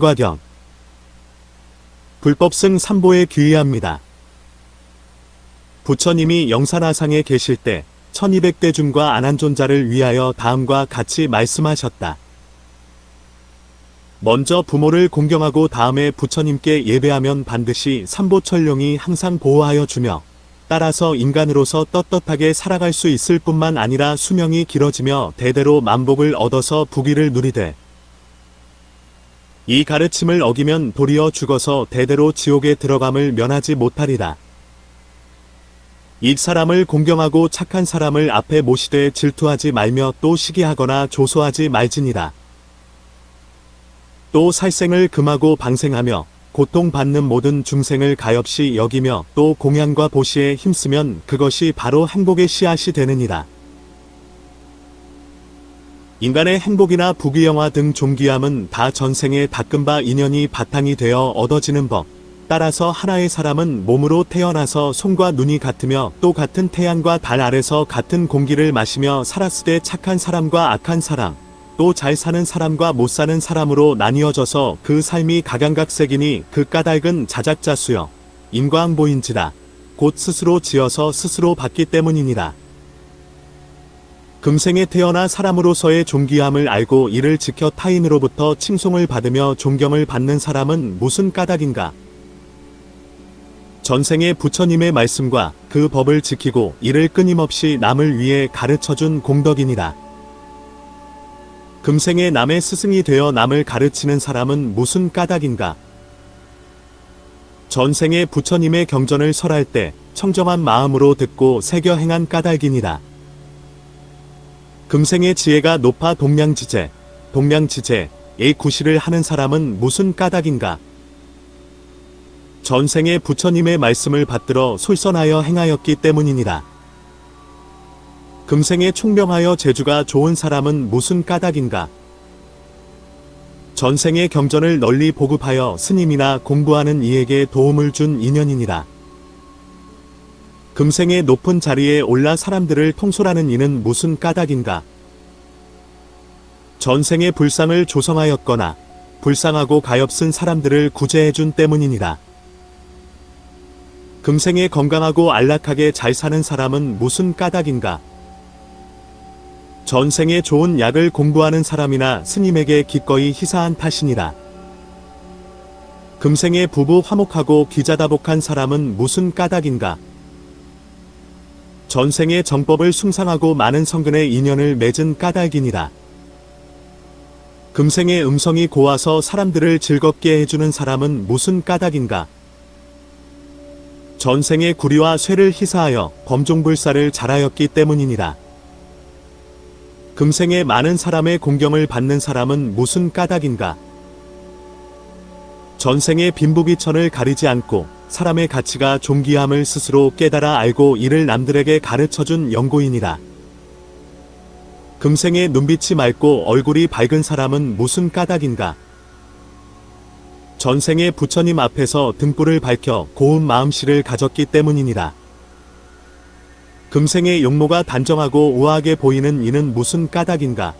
윤과경 불법승 삼보에 귀의합니다. 부처님이 영산하상에 계실 때 1200대 중과 안한존자를 위하여 다음과 같이 말씀하셨다. 먼저 부모를 공경하고 다음에 부처님께 예배하면 반드시 삼보철룡이 항상 보호하여 주며 따라서 인간으로서 떳떳하게 살아갈 수 있을 뿐만 아니라 수명이 길어지며 대대로 만복을 얻어서 부귀를 누리되 이 가르침을 어기면 도리어 죽어서 대대로 지옥에 들어감을 면하지 못하리라. 이 사람을 공경하고 착한 사람을 앞에 모시되 질투하지 말며 또 시기하거나 조소하지 말지니라. 또 살생을 금하고 방생하며 고통받는 모든 중생을 가엾이 여기며 또 공양과 보시에 힘쓰면 그것이 바로 행복의 씨앗이 되느니라. 인간의 행복이나 부귀영화 등 존귀함은 다 전생에 닦은 바 인연이 바탕이 되어 얻어지는 법. 따라서 하나의 사람은 몸으로 태어나서 손과 눈이 같으며 또 같은 태양과 달 아래서 같은 공기를 마시며 살았을 때 착한 사람과 악한 사람, 또 잘 사는 사람과 못 사는 사람으로 나뉘어져서 그 삶이 각양각색이니 그 까닭은 자작자수여 인과응보인지라 곧 스스로 지어서 스스로 받기 때문이니라. 금생에 태어나 사람으로서의 존귀함을 알고 이를 지켜 타인으로부터 칭송을 받으며 존경을 받는 사람은 무슨 까닭인가? 전생의 부처님의 말씀과 그 법을 지키고 이를 끊임없이 남을 위해 가르쳐준 공덕이니라. 금생에 남의 스승이 되어 남을 가르치는 사람은 무슨 까닭인가? 전생에 부처님의 경전을 설할 때 청정한 마음으로 듣고 새겨 행한 까닭이니라. 금생의 지혜가 높아 동량지제, 동량지제의 구실을 하는 사람은 무슨 까닭인가? 전생에 부처님의 말씀을 받들어 솔선하여 행하였기 때문이니라. 금생에 총명하여 재주가 좋은 사람은 무슨 까닭인가? 전생의 경전을 널리 보급하여 스님이나 공부하는 이에게 도움을 준 인연이니라. 금생의 높은 자리에 올라 사람들을 통솔하는 이는 무슨 까닭인가? 전생의 불상을 조성하였거나 불쌍하고 가엾은 사람들을 구제해준 때문이니라. 금생에 건강하고 안락하게 잘 사는 사람은 무슨 까닭인가? 전생에 좋은 약을 공부하는 사람이나 스님에게 기꺼이 희사한 탓이니라. 금생에 부부 화목하고 기자다복한 사람은 무슨 까닭인가? 전생에 정법을 숭상하고 많은 성근의 인연을 맺은 까닭이니라. 금생의 음성이 고와서 사람들을 즐겁게 해주는 사람은 무슨 까닭인가? 전생의 구리와 쇠를 희사하여 범종불사를 잘하였기 때문이니라. 금생에 많은 사람의 공경을 받는 사람은 무슨 까닭인가? 전생의 빈부귀천을 가리지 않고 사람의 가치가 존귀함을 스스로 깨달아 알고 이를 남들에게 가르쳐준 연고인이라. 금생의 눈빛이 맑고 얼굴이 밝은 사람은 무슨 까닭인가? 전생의 부처님 앞에서 등불을 밝혀 고운 마음씨를 가졌기 때문이니라. 금생의 용모가 단정하고 우아하게 보이는 이는 무슨 까닭인가?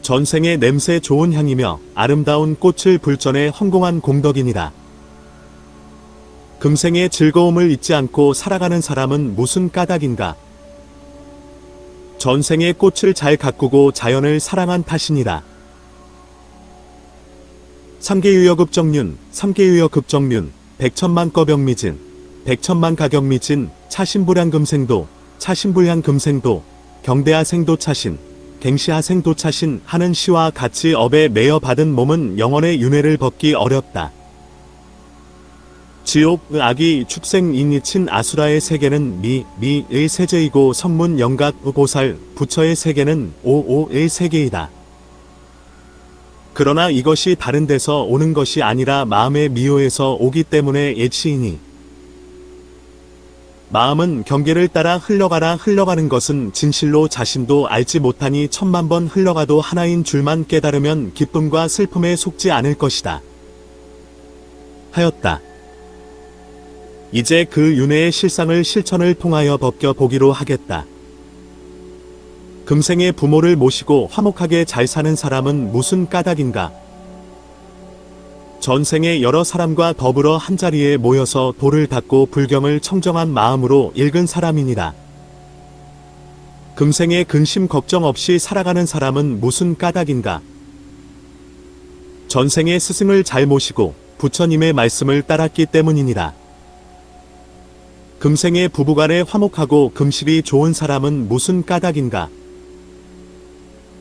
전생의 냄새 좋은 향이며 아름다운 꽃을 불전에 헌공한 공덕이니라. 금생의 즐거움을 잊지 않고 살아가는 사람은 무슨 까닭인가? 전생의 꽃을 잘 가꾸고 자연을 사랑한 탓이니라. 삼계유여 급정륜, 삼계유여 급정륜, 백천만 꺼병미진, 백천만 가격미진, 차신불량 금생도, 차신불량 금생도, 경대하 생도 차신, 갱시하 생도 차신 하는 시와 같이 업에 매여 받은 몸은 영원의 윤회를 벗기 어렵다. 지옥, 악이, 축생, 인이 친 아수라의 세계는 미, 미의 세제이고 성문, 영각, 보살, 부처의 세계는 오오의 세계이다. 그러나 이것이 다른 데서 오는 것이 아니라 마음의 미호에서 오기 때문에 예치이니 마음은 경계를 따라 흘러가라 흘러가는 것은 진실로 자신도 알지 못하니 천만 번 흘러가도 하나인 줄만 깨달으면 기쁨과 슬픔에 속지 않을 것이다. 하였다. 이제 그 윤회의 실상을 실천을 통하여 벗겨 보기로 하겠다. 금생의 부모를 모시고 화목하게 잘 사는 사람은 무슨 까닭인가? 전생에 여러 사람과 더불어 한자리에 모여서 돌을 닦고 불경을 청정한 마음으로 읽은 사람이니라. 금생에 근심 걱정 없이 살아가는 사람은 무슨 까닭인가? 전생에 스승을 잘 모시고 부처님의 말씀을 따랐기 때문이니라. 금생에 부부간에 화목하고 금실이 좋은 사람은 무슨 까닭인가?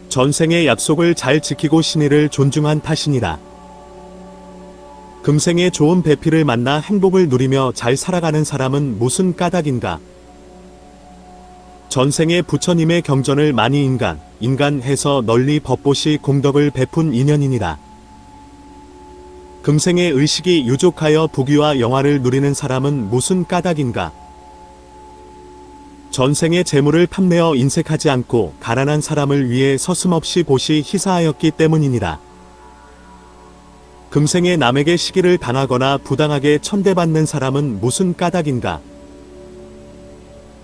전생의 약속을 잘 지키고 신의를 존중한 탓이니라. 금생에 좋은 배필을 만나 행복을 누리며 잘 살아가는 사람은 무슨 까닭인가? 전생에 부처님의 경전을 많이 인간, 인간해서 널리 법보시 공덕을 베푼 인연이니라. 금생의 의식이 유족하여 부귀와 영화를 누리는 사람은 무슨 까닭인가? 전생의 재물을 판매어 인색하지 않고 가난한 사람을 위해 서슴없이 보시 희사하였기 때문이니라. 금생에 남에게 시기를 당하거나 부당하게 천대받는 사람은 무슨 까닭인가?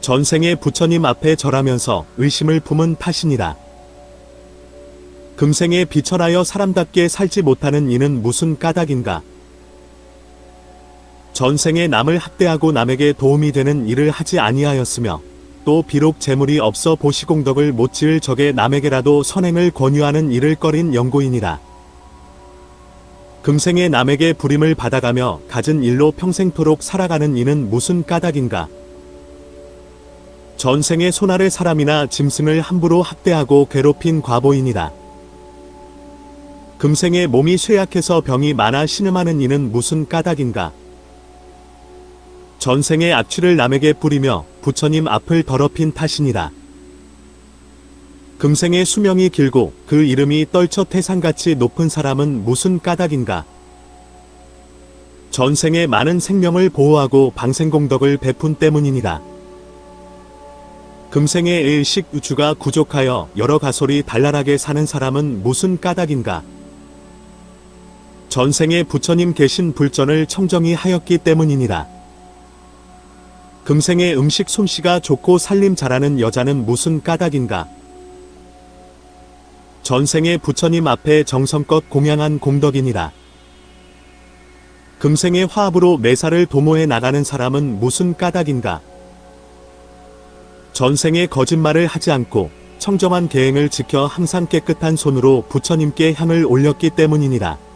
전생에 부처님 앞에 절하면서 의심을 품은 탓이니라. 금생에 비천하여 사람답게 살지 못하는 이는 무슨 까닭인가? 전생에 남을 학대하고 남에게 도움이 되는 일을 하지 아니하였으며 또 비록 재물이 없어 보시공덕을 못 지을 적에 남에게라도 선행을 권유하는 일을 꺼린 영고인이라. 금생에 남에게 부림을 받아가며 갖은 일로 평생토록 살아가는 이는 무슨 까닭인가? 전생에 손아래 사람이나 짐승을 함부로 학대하고 괴롭힌 과보인이다. 금생에 몸이 쇠약해서 병이 많아 신음하는 이는 무슨 까닭인가? 전생에 악취를 남에게 뿌리며 부처님 앞을 더럽힌 탓이니라. 금생의 수명이 길고 그 이름이 떨쳐 태산같이 높은 사람은 무슨 까닭인가? 전생에 많은 생명을 보호하고 방생공덕을 베푼 때문이니라. 금생의 일식 유주가 부족하여 여러 가솔이 달랄하게 사는 사람은 무슨 까닭인가? 전생에 부처님 계신 불전을 청정히 하였기 때문이니라. 금생의 음식 솜씨가 좋고 살림 잘하는 여자는 무슨 까닭인가? 전생에 부처님 앞에 정성껏 공양한 공덕이니라. 금생의 화합으로 매사를 도모해 나가는 사람은 무슨 까닭인가? 전생에 거짓말을 하지 않고 청정한 계행을 지켜 항상 깨끗한 손으로 부처님께 향을 올렸기 때문이니라.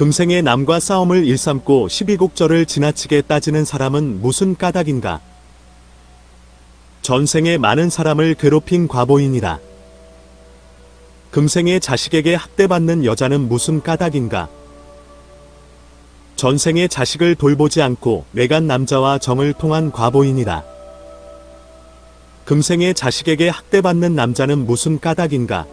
금생에 남과 싸움을 일삼고 시비곡절을 지나치게 따지는 사람은 무슨 까닭인가? 전생에 많은 사람을 괴롭힌 과보인이라. 금생에 자식에게 학대받는 여자는 무슨 까닭인가? 전생에 자식을 돌보지 않고 외간 남자와 정을 통한 과보인이라. 금생에 자식에게 학대받는 남자는 무슨 까닭인가?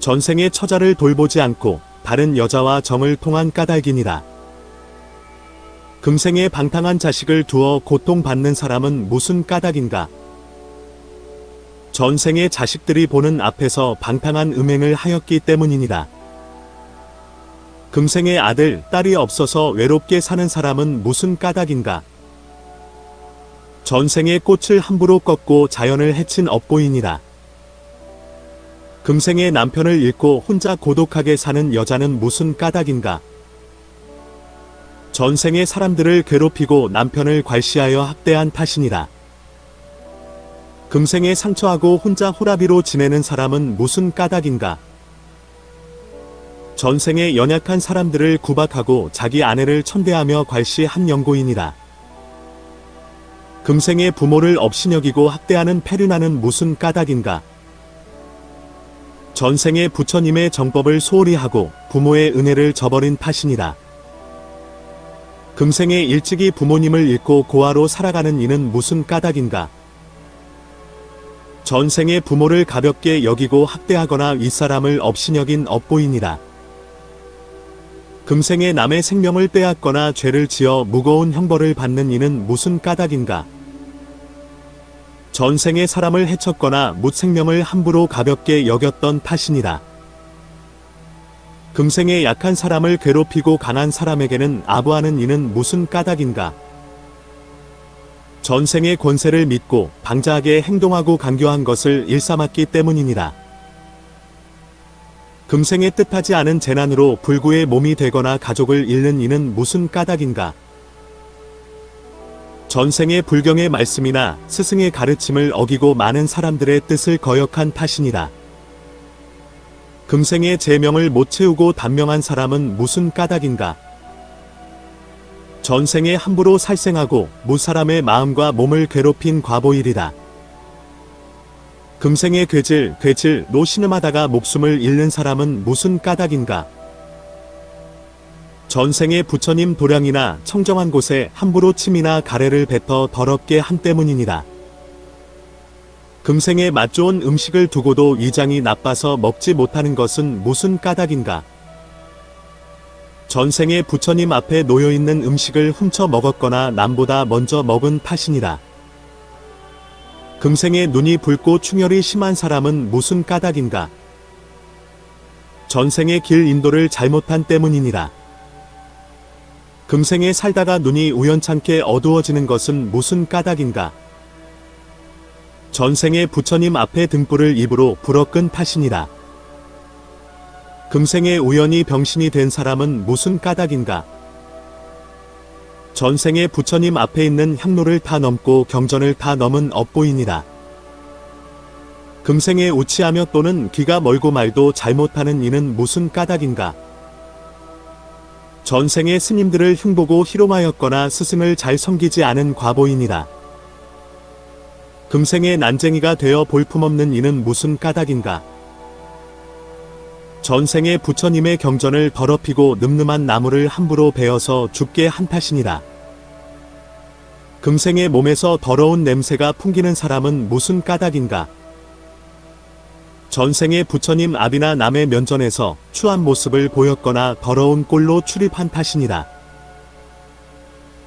전생에 처자를 돌보지 않고 다른 여자와 정을 통한 까닭이니라. 금생에 방탕한 자식을 두어 고통받는 사람은 무슨 까닭인가? 전생에 자식들이 보는 앞에서 방탕한 음행을 하였기 때문이니라. 금생에 아들, 딸이 없어서 외롭게 사는 사람은 무슨 까닭인가? 전생에 꽃을 함부로 꺾고 자연을 해친 업고인이라. 금생에 남편을 잃고 혼자 고독하게 사는 여자는 무슨 까닭인가? 전생에 사람들을 괴롭히고 남편을 괄시하여 학대한 탓이니라. 금생에 상처하고 혼자 호라비로 지내는 사람은 무슨 까닭인가? 전생에 연약한 사람들을 구박하고 자기 아내를 천대하며 괄시한 영고인이라. 금생에 부모를 업신여기고 학대하는 페르나는 무슨 까닭인가? 전생에 부처님의 정법을 소홀히 하고 부모의 은혜를 저버린 탓이니라. 금생에 일찍이 부모님을 잃고 고아로 살아가는 이는 무슨 까닭인가? 전생에 부모를 가볍게 여기고 학대하거나 윗사람을 업신여긴 업보인이라. 금생에 남의 생명을 빼앗거나 죄를 지어 무거운 형벌을 받는 이는 무슨 까닭인가? 전생에 사람을 해쳤거나 묻생명을 함부로 가볍게 여겼던 탓이니라. 금생에 약한 사람을 괴롭히고 강한 사람에게는 아부하는 이는 무슨 까닭인가? 전생의 권세를 믿고 방자하게 행동하고 강교한 것을 일삼았기 때문이니라. 금생에 뜻하지 않은 재난으로 불구의 몸이 되거나 가족을 잃는 이는 무슨 까닭인가? 전생의 불경의 말씀이나 스승의 가르침을 어기고 많은 사람들의 뜻을 거역한 탓이니라. 금생의 제명을 못 채우고 단명한 사람은 무슨 까닭인가? 전생에 함부로 살생하고 무사람의 마음과 몸을 괴롭힌 과보일이다. 금생의 괴질, 괴질로 신음하다가 목숨을 잃는 사람은 무슨 까닭인가? 전생의 부처님 도량이나 청정한 곳에 함부로 침이나 가래를 뱉어 더럽게 한 때문이니라. 금생에 맛 좋은 음식을 두고도 위장이 나빠서 먹지 못하는 것은 무슨 까닭인가? 전생에 부처님 앞에 놓여 있는 음식을 훔쳐 먹었거나 남보다 먼저 먹은 탓이니라. 금생에 눈이 붉고 충혈이 심한 사람은 무슨 까닭인가? 전생의 길 인도를 잘못한 때문이니라. 금생에 살다가 눈이 우연찮게 어두워지는 것은 무슨 까닭인가? 전생에 부처님 앞에 등불을 입으로 불어 끈 탓이니라. 금생에 우연히 병신이 된 사람은 무슨 까닭인가? 전생에 부처님 앞에 있는 향로를 다 넘고 경전을 다 넘은 업보이니라. 금생에 우치하며 또는 귀가 멀고 말도 잘못하는 이는 무슨 까닭인가? 전생에 스님들을 흉보고 희롱하였거나 스승을 잘 섬기지 않은 과보이니라. 금생에 난쟁이가 되어 볼품없는 이는 무슨 까닭인가? 전생에 부처님의 경전을 더럽히고 늠름한 나무를 함부로 베어서 죽게 한 탓이니라. 금생의 몸에서 더러운 냄새가 풍기는 사람은 무슨 까닭인가? 전생에 부처님 앞이나 남의 면전에서 추한 모습을 보였거나 더러운 꼴로 출입한 탓이니라.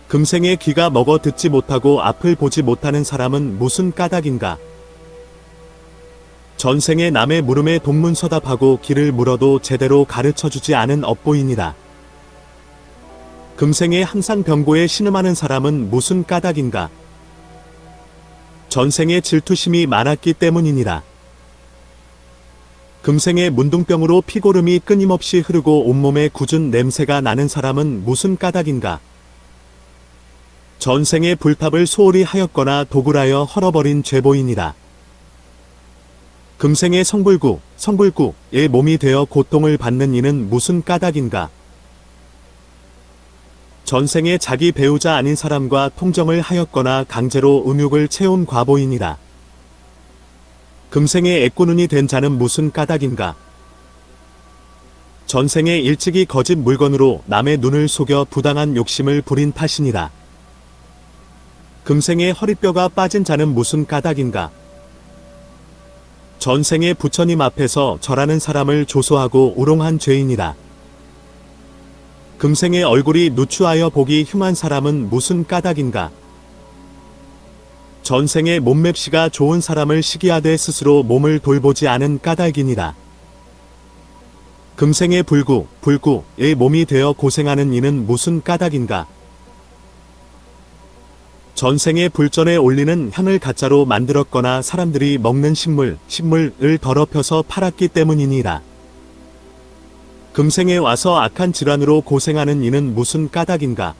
금생에 귀가 먹어 듣지 못하고 앞을 보지 못하는 사람은 무슨 까닭인가? 전생에 남의 물음에 동문서답하고 길을 물어도 제대로 가르쳐 주지 않은 업보이니라. 금생에 항상 병고에 신음하는 사람은 무슨 까닭인가? 전생에 질투심이 많았기 때문이니라. 금생에 문둥병으로 피고름이 끊임없이 흐르고 온몸에 굳은 냄새가 나는 사람은 무슨 까닭인가? 전생에 불탑을 소홀히 하였거나 도굴하여 헐어버린 죄보이니라. 금생의 성불구, 성불구의 몸이 되어 고통을 받는 이는 무슨 까닭인가? 전생에 자기 배우자 아닌 사람과 통정을 하였거나 강제로 음욕을 채운 과보이니라. 금생에 애꾸눈이 된 자는 무슨 까닭인가? 전생에 일찍이 거짓 물건으로 남의 눈을 속여 부당한 욕심을 부린 탓이니라. 금생에 허리뼈가 빠진 자는 무슨 까닭인가? 전생에 부처님 앞에서 절하는 사람을 조소하고 우롱한 죄인이라. 금생의 얼굴이 누추하여 보기 흉한 사람은 무슨 까닭인가? 전생에 몸맵시가 좋은 사람을 시기하되 스스로 몸을 돌보지 않은 까닭이니라. 금생의 불구, 불구의 몸이 되어 고생하는 이는 무슨 까닭인가? 전생에 불전에 올리는 향을 가짜로 만들었거나 사람들이 먹는 식물, 식물을 더럽혀서 팔았기 때문이니라. 금생에 와서 악한 질환으로 고생하는 이는 무슨 까닭인가?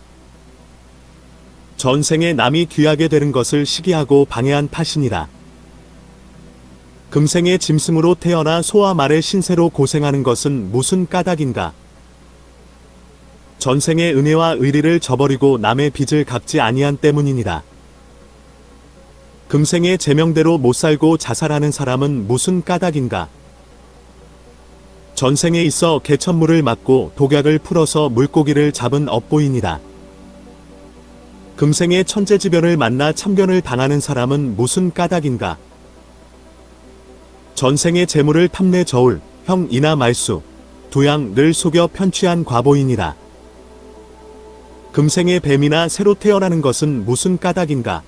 전생에 남이 귀하게 되는 것을 시기하고 방해한 탓이니라. 금생에 짐승으로 태어나 소와 말의 신세로 고생하는 것은 무슨 까닭인가? 전생의 은혜와 의리를 저버리고 남의 빚을 갚지 아니한 때문이니라. 금생의 제명대로 못 살고 자살하는 사람은 무슨 까닭인가? 전생에 있어 개천물을 맞고 독약을 풀어서 물고기를 잡은 업보이니라. 금생의 천재지변을 만나 참견을 당하는 사람은 무슨 까닭인가? 전생의 재물을 탐내 저울, 형 이나 말수, 두양을 속여 편취한 과보이니라. 금생의 뱀이나 새로 태어나는 것은 무슨 까닭인가?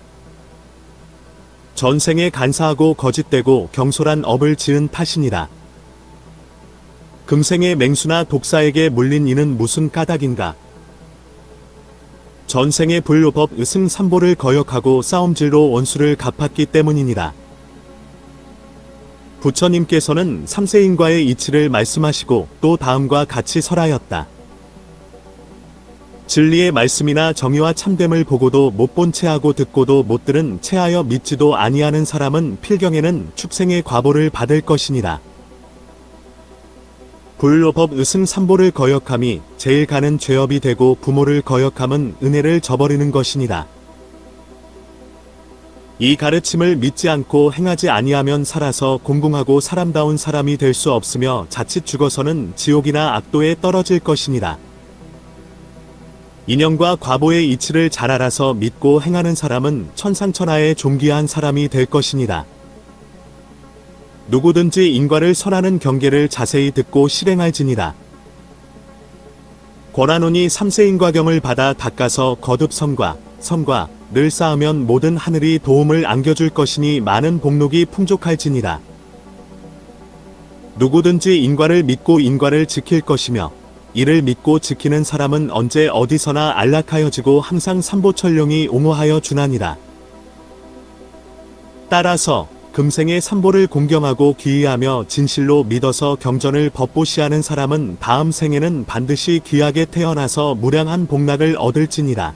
전생에 간사하고 거짓되고 경솔한 업을 지은 탓이니라. 금생의 맹수나 독사에게 물린 이는 무슨 까닭인가? 전생의 불로법 의승 삼보를 거역하고 싸움질로 원수를 갚았기 때문이니라. 부처님께서는 삼세인과의 이치를 말씀하시고 또 다음과 같이 설하였다. 진리의 말씀이나 정의와 참됨을 보고도 못 본 채하고 듣고도 못 들은 채하여 믿지도 아니하는 사람은 필경에는 축생의 과보를 받을 것이니라. 불로법 의승 삼보를 거역함이 제일 가는 죄업이 되고 부모를 거역함은 은혜를 저버리는 것이니라. 이 가르침을 믿지 않고 행하지 아니하면 살아서 공공하고 사람다운 사람이 될 수 없으며 자칫 죽어서는 지옥이나 악도에 떨어질 것이니라. 인연과 과보의 이치를 잘 알아서 믿고 행하는 사람은 천상천하의 존귀한 사람이 될 것이니라. 누구든지 인과를 설하는 경계를 자세히 듣고 실행할지니라. 권한운이 삼세 인과경을 받아 닦아서 거듭 성과, 성과, 늘 쌓으면 모든 하늘이 도움을 안겨줄 것이니 많은 복록이 풍족할지니라. 누구든지 인과를 믿고 인과를 지킬 것이며 이를 믿고 지키는 사람은 언제 어디서나 안락하여지고 항상 삼보철룡이 옹호하여 주나니라. 따라서 금생의 삼보를 공경하고 귀의하며 진실로 믿어서 경전을 법보시하는 사람은 다음 생에는 반드시 귀하게 태어나서 무량한 복락을 얻을지니라.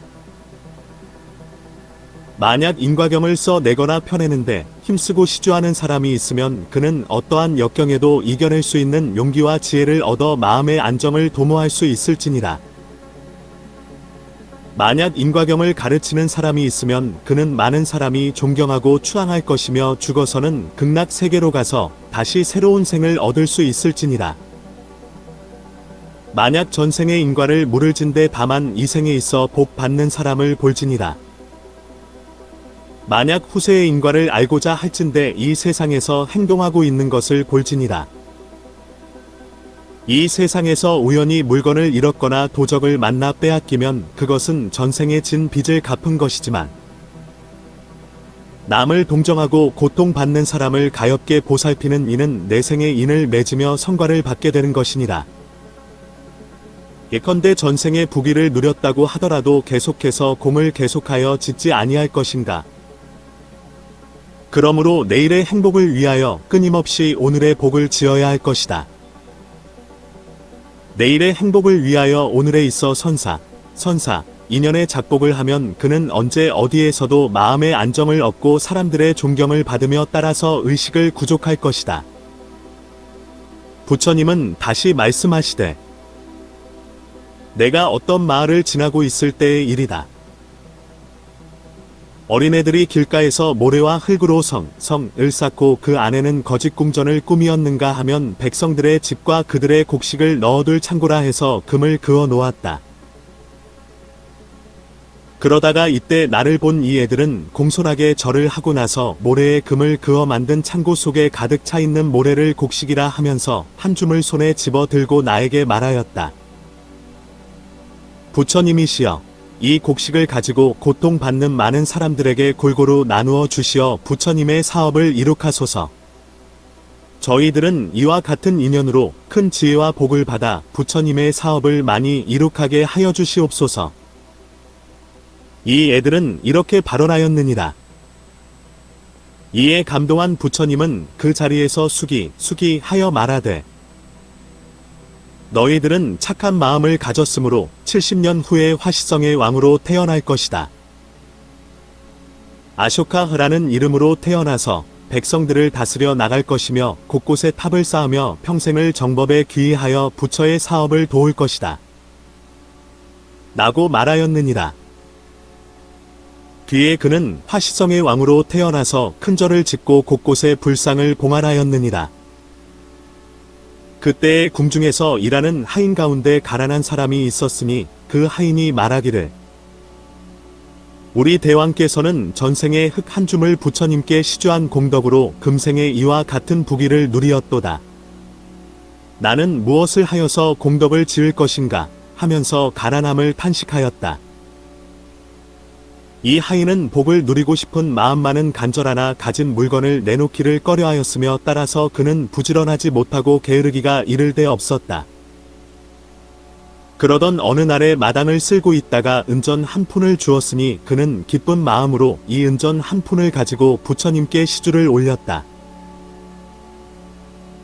만약 인과경을 써 내거나 펴내는데 힘쓰고 시주하는 사람이 있으면 그는 어떠한 역경에도 이겨낼 수 있는 용기와 지혜를 얻어 마음의 안정을 도모할 수 있을지니라. 만약 인과경을 가르치는 사람이 있으면 그는 많은 사람이 존경하고 추앙할 것이며 죽어서는 극락 세계로 가서 다시 새로운 생을 얻을 수 있을지니라. 만약 전생의 인과를 물을 진데 다만 이 생에 있어 복 받는 사람을 볼지니라. 만약 후세의 인과를 알고자 할진대 이 세상에서 행동하고 있는 것을 볼지니라. 이 세상에서 우연히 물건을 잃었거나 도적을 만나 빼앗기면 그것은 전생에 진 빚을 갚은 것이지만 남을 동정하고 고통받는 사람을 가엾게 보살피는 이는 내생의 인을 맺으며 성과를 받게 되는 것이니라. 예컨대 전생의 부귀를 누렸다고 하더라도 계속해서 공을 계속하여 짓지 아니할 것인가. 그러므로 내일의 행복을 위하여 끊임없이 오늘의 복을 지어야 할 것이다. 내일의 행복을 위하여 오늘에 있어 선사, 선사, 인연의 작복을 하면 그는 언제 어디에서도 마음의 안정을 얻고 사람들의 존경을 받으며 따라서 의식을 구족할 것이다. 부처님은 다시 말씀하시되, 내가 어떤 마을을 지나고 있을 때의 일이다. 어린애들이 길가에서 모래와 흙으로 성, 성을 쌓고 그 안에는 거짓 궁전을 꾸미었는가 하면 백성들의 집과 그들의 곡식을 넣어둘 창고라 해서 금을 그어 놓았다. 그러다가 이때 나를 본 이 애들은 공손하게 절을 하고 나서 모래에 금을 그어 만든 창고 속에 가득 차 있는 모래를 곡식이라 하면서 한 줌을 손에 집어 들고 나에게 말하였다. 부처님이시여, 이 곡식을 가지고 고통받는 많은 사람들에게 골고루 나누어 주시어 부처님의 사업을 이룩하소서. 저희들은 이와 같은 인연으로 큰 지혜와 복을 받아 부처님의 사업을 많이 이룩하게 하여 주시옵소서. 이 애들은 이렇게 발언하였느니라. 이에 감동한 부처님은 그 자리에서 수기, 수기 하여 말하되, 너희들은 착한 마음을 가졌으므로 70년 후에 화시성의 왕으로 태어날 것이다. 아쇼카흐라는 이름으로 태어나서 백성들을 다스려 나갈 것이며 곳곳에 탑을 쌓으며 평생을 정법에 귀의하여 부처의 사업을 도울 것이다. 라고 말하였느니라. 뒤에 그는 화시성의 왕으로 태어나서 큰 절을 짓고 곳곳에 불상을 봉안하였느니라. 그때에 궁중에서 일하는 하인 가운데 가난한 사람이 있었으니 그 하인이 말하기를 우리 대왕께서는 전생에 흙 한 줌을 부처님께 시주한 공덕으로 금생에 이와 같은 부귀를 누리었도다. 나는 무엇을 하여서 공덕을 지을 것인가 하면서 가난함을 탄식하였다. 이 하인은 복을 누리고 싶은 마음만은 간절하나 가진 물건을 내놓기를 꺼려하였으며 따라서 그는 부지런하지 못하고 게으르기가 이를 데 없었다. 그러던 어느 날에 마당을 쓸고 있다가 은전 한 푼을 주었으니 그는 기쁜 마음으로 이 은전 한 푼을 가지고 부처님께 시주를 올렸다.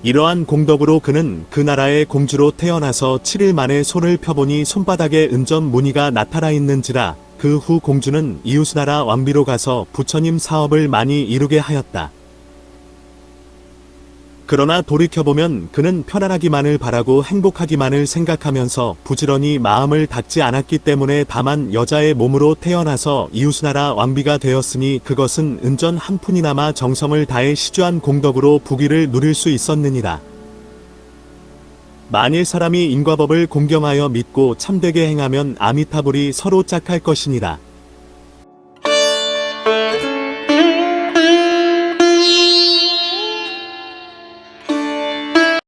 이러한 공덕으로 그는 그 나라의 공주로 태어나서 7일 만에 손을 펴보니 손바닥에 은전 무늬가 나타나 있는지라 그 후 공주는 이웃나라 왕비로 가서 부처님 사업을 많이 이루게 하였다. 그러나 돌이켜보면 그는 편안하기만을 바라고 행복하기만을 생각하면서 부지런히 마음을 닫지 않았기 때문에 다만 여자의 몸으로 태어나서 이웃나라 왕비가 되었으니 그것은 은전 한 푼이나마 정성을 다해 시주한 공덕으로 부귀를 누릴 수 있었느니라. 만일 사람이 인과법을 공경하여 믿고 참되게 행하면 아미타불이 서로 짝할 것이니라.